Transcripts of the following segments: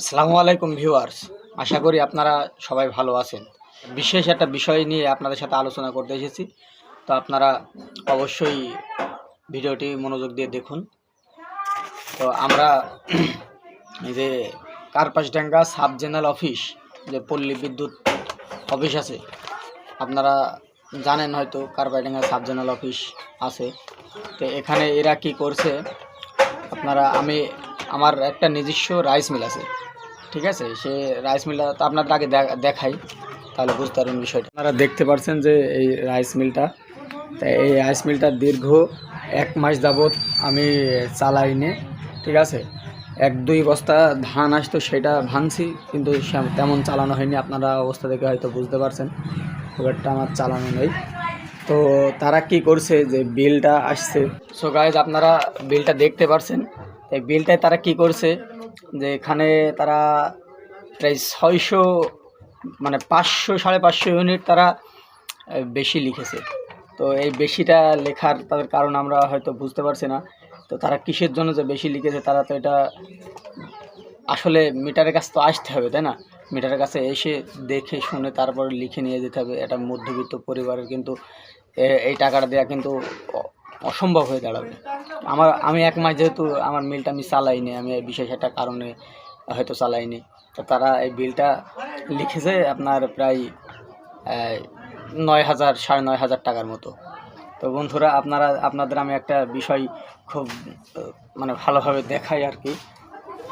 আসসালামু আলাইকুম ভিউয়ার্স। আশা করি আপনারা সবাই ভালো আছেন। বিশেষ একটা বিষয় নিয়ে আপনাদের সাথে আলোচনা করতে এসেছি। তো আপনারা অবশ্যই ভিডিওটি মনোযোগ দিয়ে দেখুন। তো আমরা যে কার্পাসডাঙ্গা সাব জেনারেল অফিস, যে পল্লী বিদ্যুৎ অফিস আছে, আপনারা জানেন হয়তো কার্পাসডাঙ্গা সাব জেনারেল অফিস আছে। তো এখানে এরা কি করছে, আপনারা আমি আমার একটা নিজস্ব রাইস মিল আছে, ঠিক আছে? সে রাইস মিলটা তো আপনাদের আগে দেখাই, তাহলে বুঝতে পারবেন বিষয়টা। আপনারা দেখতে পাচ্ছেন যে এই রাইস মিলটা তাই এই রাইস মিলটা দীর্ঘ এক মাস যাবৎ আমি চালাইনি, ঠিক আছে? এক দুই বস্তা ধান আসতো, সেটা ভাঙছি, কিন্তু তেমন চালানো হয়নি। আপনারা অবস্থা দেখে হয়তো বুঝতে পারছেন, খুব একটা আমার চালানো নেই। তো তারা কি করছে যে বিলটা আসছে? সো গাইজ আপনারা বিলটা দেখতে পারছেন। এই বিলটায় তারা কি করছে? যে এখানে তারা প্রায় ছয়শো মানে পাঁচশো, সাড়ে পাঁচশো ইউনিট তারা বেশি লিখেছে। তো এই বেশিটা লেখার তাদের কারণ আমরা হয়তো বুঝতে পারছি না। তো তারা কিসের জন্য যে বেশি লিখেছে তারা তো এটা আসলে মিটারের কাছে তো আসতে হবে, তাই না? মিটারের কাছে এসে দেখে শুনে তারপরে লিখে নিয়ে যেতে হবে। এটা মধ্যবিত্ত পরিবারের কিন্তু এই টাকাটা দেওয়া কিন্তু অসম্ভব হয়ে দাঁড়াবে। আমার, আমি এক মাস যেহেতু আমার মিলটা আমি চালাইনি, আমি বিশেষ একটা কারণে হয়তো চালাইনি। তো তারা এই বিলটা লিখেছে আপনার প্রায় নয় হাজার, সাড়ে নয় হাজার টাকার মতো। তো বন্ধুরা, আপনারা, আপনাদের আমি একটা বিষয় খুব মানে ভালোভাবে দেখাই আর কি।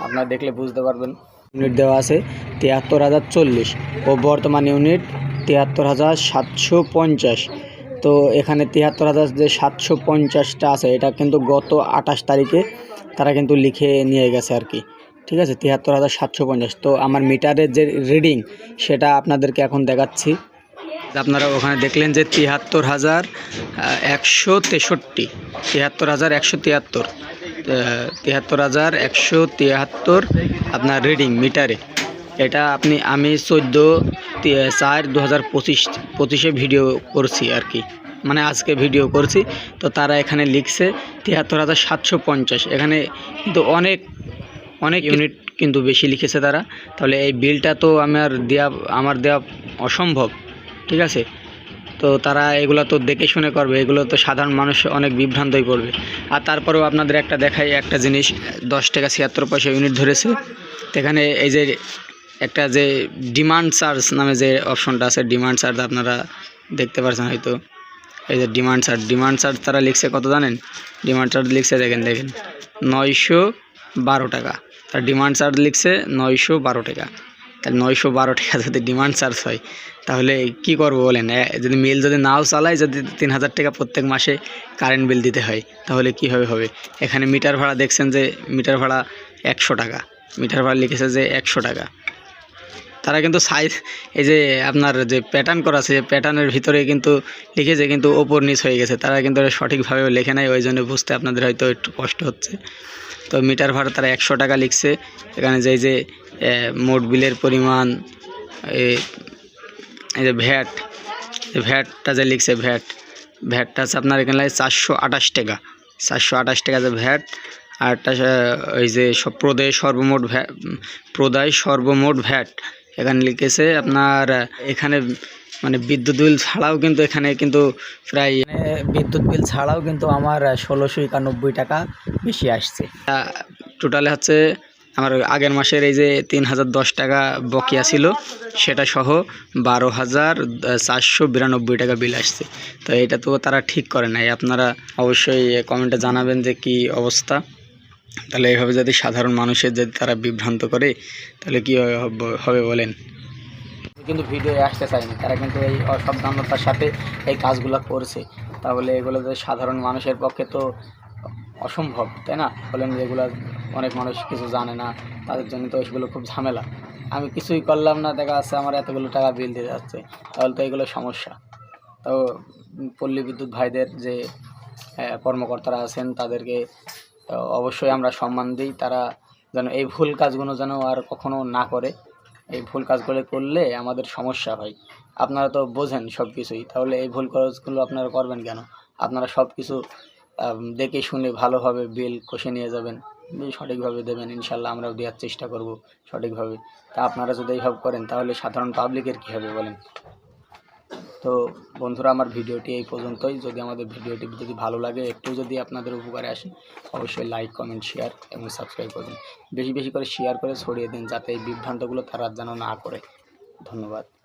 আপনারা দেখলে বুঝতে পারবেন। ইউনিট দেওয়া আছে তিয়াত্তর হাজার চল্লিশ ও বর্তমান ইউনিট তিয়াত্তর হাজার সাতশো পঞ্চাশ। তো এখানে তিয়াত্তর হাজার যে সাতশো পঞ্চাশটা আছে, এটা কিন্তু গত আঠাশ তারিখে তারা কিন্তু লিখে নিয়ে গেছে আর কি। ঠিক আছে? তিয়াত্তর হাজার সাতশো পঞ্চাশ। তো আমার মিটারের যে রিডিং সেটা আপনাদেরকে এখন দেখাচ্ছি। আপনারা ওখানে দেখলেন যে তিয়াত্তর হাজার একশো তেষট্টি। তিয়াত্তর হাজার একশো তিয়াত্তর। তিয়াত্তর হাজার একশো তিয়াত্তর আপনার রিডিং মিটারে। এটা আপনি, আমি চোদ্দ চার দু হাজার পঁচিশ, পঁচিশে ভিডিও করছি আর কি। মানে আজকে ভিডিও করছি। তো তারা এখানে লিখছে তিয়াত্তর হাজার সাতশো পঞ্চাশ। এখানে কিন্তু অনেক অনেক ইউনিট কিন্তু বেশি লিখেছে তারা। তাহলে এই বিলটা তো আমার দেওয়া আমার দেওয়া অসম্ভব, ঠিক আছে? তো তারা এগুলো তো দেখে শুনে করবে। এগুলো তো সাধারণ মানুষ অনেক বিভ্রান্তই করবে। আর তারপরেও আপনাদের একটা দেখাই একটা জিনিস। দশ টাকা ছিয়াত্তর পয়সা ইউনিট ধরেছে। তো এখানে এই যে একটা যে ডিমান্ড চার্জ নামে যে অপশনটা আছে ডিমান্ড চার্জ আপনারা দেখতে পাচ্ছেন হয়তো। এই যে ডিমান্ড চার্জ ডিমান্ড চার্জ তারা লিখছে কত জানেন? ডিমান্ড চার্জ লিখছে দেখেন দেখেন। নয়শো বারো টাকা। তার ডিমান্ড চার্জ লিখছে নয়শো বারো টাকা। তাহলে নয়শো বারো টাকা যদি ডিমান্ড চার্জ হয়, তাহলে কি করব বলেন? যদি মিল যদি নাও চালায়, যদি তিন হাজার টাকা প্রত্যেক মাসে কারেন্ট বিল দিতে হয়, তাহলে কীভাবে হবে? এখানে মিটার ভাড়া দেখছেন যে, মিটার ভাড়া একশো টাকা। মিটার ভাড়া লিখেছে যে একশো টাকা। তারা কিন্তু সাইজ এই যে আপনার যে প্যাটার্ন করা আছে প্যাটার্নের ভিতরে কিন্তু লিখেছে, কিন্তু ওপর নিচ হয়ে গেছে। তারা কিন্তু এটা সঠিকভাবে লেখে নাই, ওই জন্য বুঝতে আপনাদের হয়তো একটু কষ্ট হচ্ছে। তো মিটার ভাড়া তারা একশো টাকা লিখছে। এখানে যে যে মোট বিলের পরিমাণ এই যে ভ্যাট ভ্যাটটা যে লিখছে, ভ্যাট, ভ্যাটটা আছে আপনার এখানে লাগে চারশো আঠাশ টাকা। চারশো আঠাশ টাকা যে ভ্যাট, আর একটা ওই যে প্রদেয় সর্বমোট ভ্যাট প্রদায় সর্বমোট ভ্যাট। এখানে লিখেছে আপনার এখানে মানে বিদ্যুৎ বিল ছাড়াও কিন্তু এখানে কিন্তু প্রায় বিদ্যুৎ বিল ছাড়াও কিন্তু আমার ষোলোশো একানব্বই টাকা বেশি আসছে। টোটালে হচ্ছে আমার আগের মাসের এই যে তিন হাজার দশ টাকা বকেয়া ছিল সেটা সহ বারো হাজার চারশো বিরানব্বই টাকা বিল আসছে। তো এটা তো তারা ঠিক করে নাই। আপনারা অবশ্যই কমেন্টে জানাবেন যে কি অবস্থা। তাহলে এইভাবে যদি সাধারণ মানুষের যদি তারা বিভ্রান্ত করে, তাহলে কী হবে বলেন? কিন্তু ভিডিও আসতে চায়নি তারা কিন্তু এই অসাবধানতার সাথে এই কাজগুলো করছে। তাহলে এগুলো যে সাধারণ মানুষের পক্ষে তো অসম্ভব, তাই না? বলেন যে এগুলো অনেক মানুষ কিছু জানে না, তাদের জন্য তো এগুলো খুব ঝামেলা। আমি কিছুই করলাম না, দেখা যাচ্ছে আমার এতগুলো টাকা বিল দিয়ে যাচ্ছে, তাহলে তো এগুলো সমস্যা। তো পল্লী বিদ্যুৎ ভাইদের যে কর্মকর্তারা আছেন, তাদেরকে অবশ্যই আমরা সম্মান দিই, তারা যেন এই ভুল কাজগুলো যেন আর কখনো না করে। এই ভুল কাজগুলো করলে আমাদের সমস্যা হয়। আপনারা তো বোঝেন সব কিছুই তাহলে এই ভুল কাজগুলো আপনারা করবেন কেন? আপনারা সব কিছু দেখে শুনে ভালোভাবে বিল কষে নিয়ে যাবেন সঠিকভাবে দেবেন ইনশাল্লাহ আমরাও দেওয়ার চেষ্টা করব সঠিকভাবে। তা আপনারা যদি এইভাবে করেন, তাহলে সাধারণ পাবলিকের কী হবে বলেন? তো বন্ধুরা, আমার ভিডিওটি এই পর্যন্তই। যদি আমাদের ভিডিওটি যদি ভালো লাগে, একটু যদি আপনাদের উপকারে আসে, অবশ্যই লাইক কমেন্ট শেয়ার এবং সাবস্ক্রাইব করবেন। বেশি বেশি করে শেয়ার করে ছড়িয়ে দিন, যাতে এই বিভ্রান্তগুলো তারা যেন না করে। ধন্যবাদ।